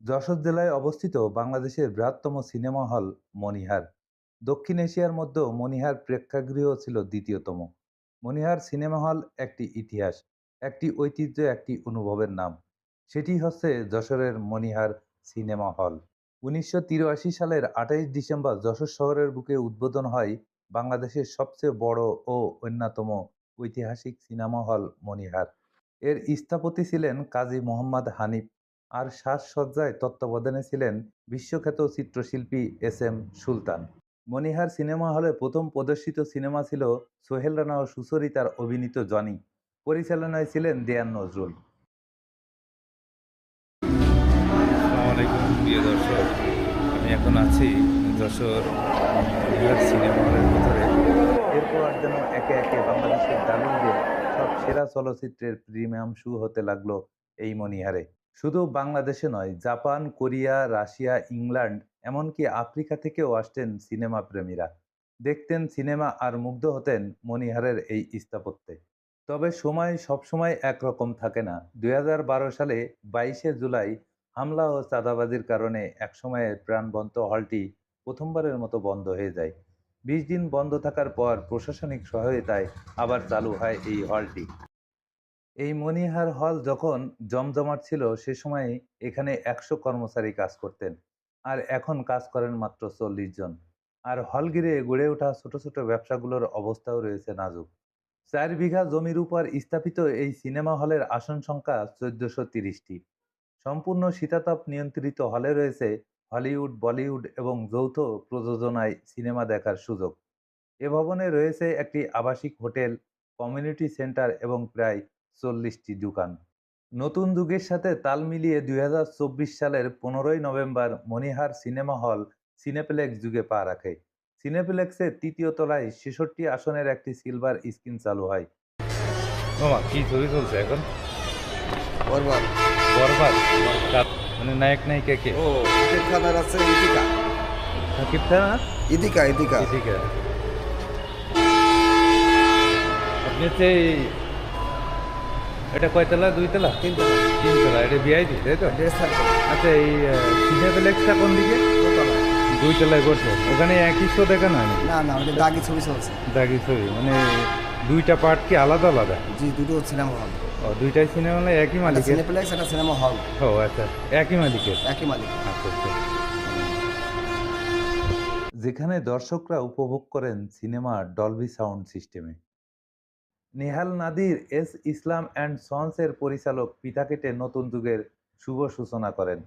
যশোর জেলায় অবস্থিত বাংলাদেশের বৃহত্তম সিনেমা হল মনিহার দক্ষিণ এশিয়ার মধ্যেও মনিহার প্রেক্ষাগৃহ ছিল দ্বিতীয়তম। মনিহার সিনেমা হল একটি ইতিহাস, একটি ঐতিহ্য, একটি অনুভবের নাম। সেটি হচ্ছে যশোরের মনিহার সিনেমা হল। উনিশশো তিরাশি সালের আঠাইশ ডিসেম্বর যশোর শহরের বুকে উদ্বোধন হয় বাংলাদেশের সবচেয়ে বড় ও অন্যতম ঐতিহাসিক সিনেমা হল মনিহার এর স্থপতি ছিলেন কাজী মোহাম্মদ হানিফ। আর সাজসজ্জায় তত্ত্বাবধানে ছিলেন বিশ্বখ্যাত চিত্রশিল্পী S M Sultan. Monihar cinema হলে প্রথম প্রদর্শিত সিনেমা ছিল সোহেল রানা ও সুচরিতার অভিনীত জনি, পরিচালনায় ছিলেন দেয়ান নজরুল। প্রিয় দর্শক। আমি এখন আছি যশোর বিহার সিনেমা হলের ভিতরে। এরপর যেন একে একে বাংলাদেশের দারুণদের সব সেরা চলচ্চিত্রের প্রিমিয়াম শু হতে লাগল এই মনিহারে শুধু বাংলাদেশে নয়, জাপান, কোরিয়া, রাশিয়া, ইংল্যান্ড, এমনকি আফ্রিকা থেকেও আসতেন সিনেমা প্রেমীরা। দেখতেন সিনেমা আর মুগ্ধ হতেন মনিহারের এই স্থাপত্যে। তবে সময় সবসময় একরকম থাকে না। দু হাজার বারো সালে বাইশে জুলাই হামলা ও চাঁদাবাজির কারণে একসময়ের প্রাণবন্ত হলটি প্রথমবারের মতো বন্ধ হয়ে যায়। বিশ দিন বন্ধ থাকার পর প্রশাসনিক সহায়তায় আবার চালু হয় এই হলটি। এই মনিহার হল যখন জমজমাট ছিল, সে সময় এখানে একশো কর্মচারী কাজ করতেন। আর এখন কাজ করেন মাত্র চল্লিশ জন। আর হল ঘিরে গড়ে ওঠা ছোট ছোট ব্যবসাগুলোর অবস্থাও রয়েছে নাজুক। চার বিঘা জমির উপর স্থাপিত এই সিনেমা হলের আসন সংখ্যা চোদ্দশো তিরিশটি। সম্পূর্ণ শীতাতাপ নিয়ন্ত্রিত হলে রয়েছে হলিউড, বলিউড এবং যৌথ প্রযোজনায় সিনেমা দেখার সুযোগ। এ ভবনে রয়েছে একটি আবাসিক হোটেল, কমিউনিটি সেন্টার এবং প্রায় চল্লিশটি দোকান। নতুন যুগের সাথে তাল মিলিয়ে দুই হাজার চব্বিশ সালের পনেরোই November Monihar cinema hall cineplex যুগে পা রাখে। সিনেপ্লেক্সের তৃতীয় তলায় ছেষট্টি আসনের একটি সিলভার স্ক্রিন চালু হয়। মামা কি ছবি চলছে এখন? বরবাদ। মানে নায়ক নায়িকা কে? ও শাকিব খানের আছে ইদিকা সাকিব খান আর ইদিকা ইদিকা ইদিকা আপনি এটা কয়তলা দুইতলা তিনটা তিনতলা এটা বিআইডি তাই তো? আচ্ছা এই সিনেপ্লেক্সটা কোন দিকে? দোতলা। দুইতলায় করছে ওখানে একই শো হয় না? না না ওটা দাগি ছবি চলছে। দাগি ছবি। মানে দুইটা পার্ট কি আলাদা আলাদা? জি দুটো সিনেমা হল ও দুইটাই সিনেমা হলে একই মালিকের? সিনেপ্লেক্স একটা সিনেমা হল ও আচ্ছা একই মালিকের? একই মালিক আচ্ছা আচ্ছা। যেখানে দর্শকরা উপভোগ করেন সিনেমা ডলবি সাউন্ড সিস্টেমে নেহাল নাদির এস ইসলাম অ্যান্ড সন্সের পরিচালক পিতাকেটে নতুন যুগের শুভ সূচনা করেন।